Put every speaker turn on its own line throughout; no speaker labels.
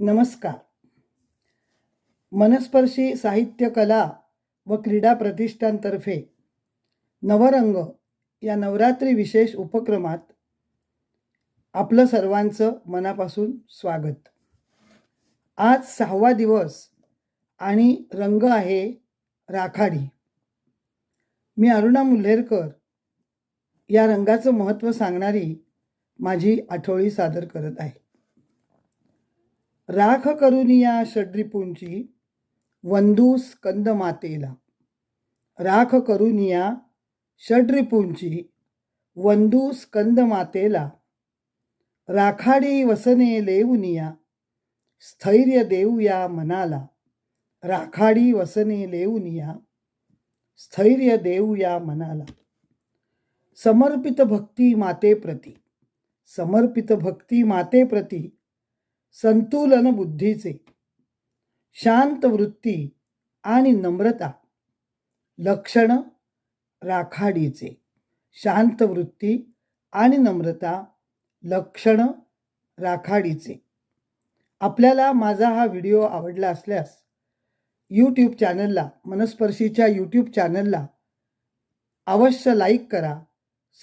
नमस्कार. मनस्पर्शी साहित्य कला व क्रीडा प्रतिष्ठानतर्फे नवरंग या नवरात्री विशेष उपक्रमात आपलं सर्वांचं मनापासून स्वागत. आज सहावा दिवस आणि रंग आहे राखाडी. मी अरुणा मुल्हेरकर या रंगाचं महत्त्व सांगणारी माझी आठवळी सादर करत आहे. राख करून या षड्रिपूंची वंदू स्कंद मातेला राख करून या षड्रिपूंची वंदू स्कंद मातेला राखाडी वसने लेवुनिया स्थैर्य देऊया मनाला. राखाडी वसने लेवुनिया स्थैर्य देऊया मनाला. समर्पित भक्ती मातेप्रती समर्पित भक्ती मातेप्रती. संतुलन बुद्धीचे शांत वृत्ती आणि नम्रता लक्षण राखाडीचे. शांत वृत्ती आणि नम्रता लक्षण राखाडीचे. आपल्याला माझा हा व्हिडिओ आवडला असल्यास यूट्यूब चॅनलला मनस्पर्शीच्या यूट्यूब चॅनलला अवश्य लाईक करा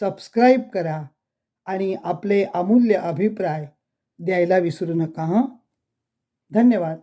सबस्क्राईब करा आणि आपले अमूल्य अभिप्राय द्यायला विसरू नका हं? धन्यवाद.